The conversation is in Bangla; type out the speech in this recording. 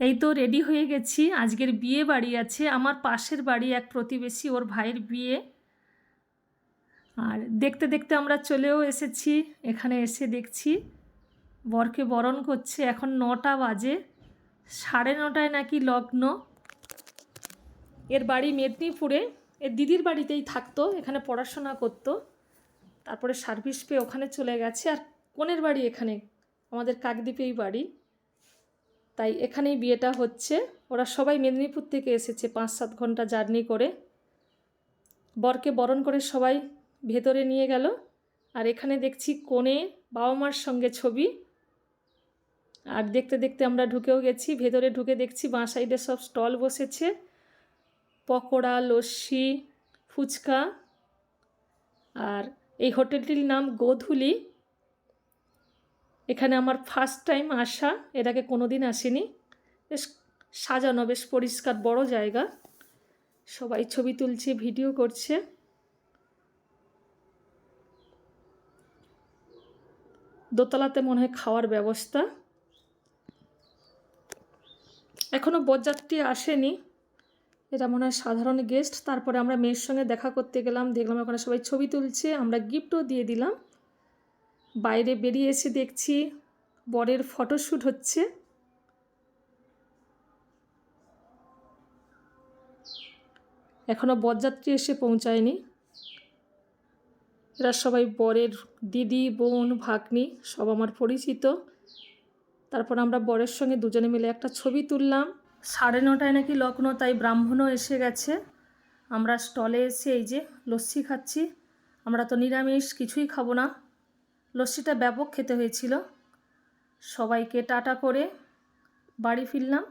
এই তো রেডি হয়ে গেছি। আজকের বিয়ে বাড়ি আছে। আমার পাশের বাড়ি এক প্রতিবেশী, ওর ভাইয়ের বিয়ে। আর দেখতে দেখতে আমরা চলেও এসেছি। এখানে এসে দেখছি, বরকে বরণ করছে। এখন নটা বাজে। সাড়ে নটায় নাকি লগ্ন। এর বাড়ি মেদিনীপুরে। এর দিদির বাড়িতেই থাকতো, এখানে পড়াশোনা করতো। তারপরে সার্ভিস পেয়ে ওখানে চলে গেছে। আর কোনের বাড়ি এখানে? আমাদের কাকদ্বীপেই বাড়ি। তাই এখানেই বিয়েটা হচ্ছে। ওরা সবাই মেদিনীপুর থেকে এসেছে পাঁচ সাত ঘণ্টা জার্নি করে। বরকে বরণ করে সবাই ভেতরে নিয়ে গেল। আর এখানে দেখছি কোণে বাবা মার সঙ্গে ছবি। আর দেখতে দেখতে আমরা ঢুকেও গেছি। ভেতরে ঢুকে দেখছি বাঁ সাইডে সব স্টল বসেছে। পকোড়া, লস্যি, ফুচকা। আর এই হোটেলটির নাম গোধূলি। এখানে আমার ফার্স্ট টাইম আসা, এর আগে কোনো দিন আসিনি। বেশ সাজানো, বেশ পরিষ্কার, বড় জায়গা। সবাই ছবি তুলছে ভিডিও করছে। দোতলাতে মনে হয় খাওয়ার ব্যবস্থা। এখনও বরযাত্রী আসেনি। এটা মনে হয় সাধারণ গেস্ট তারপরে আমরা মেয়ের সঙ্গে দেখা করতে গেলাম। দেখলাম ওখানে সবাই ছবি তুলছে। আমরা গিফটও দিয়ে দিলাম। বাইরে বেরিয়ে এসে দেখছি বরের ফটোশ্যুট হচ্ছে। এখনও বরযাত্রী এসে পৌঁছায়নি। এরা সবাই বরের দিদি, বোন, ভাগ্নি, সব আমার পরিচিত। তারপর আমরা বরের সঙ্গে দুজনে মিলে একটা ছবি তুললাম। সাড়ে নটায় নাকি লগ্ন, তাই ব্রাহ্মণও এসে গেছে। আমরা স্টলে এসে এই যে লস্যি খাচ্ছি। আমরা তো নিরামিষ, কিছুই খাব না। লস্যিটা ব্যাপক খেতে হয়েছিল। সবাইকে টাটা করে বাড়ি ফিরলাম।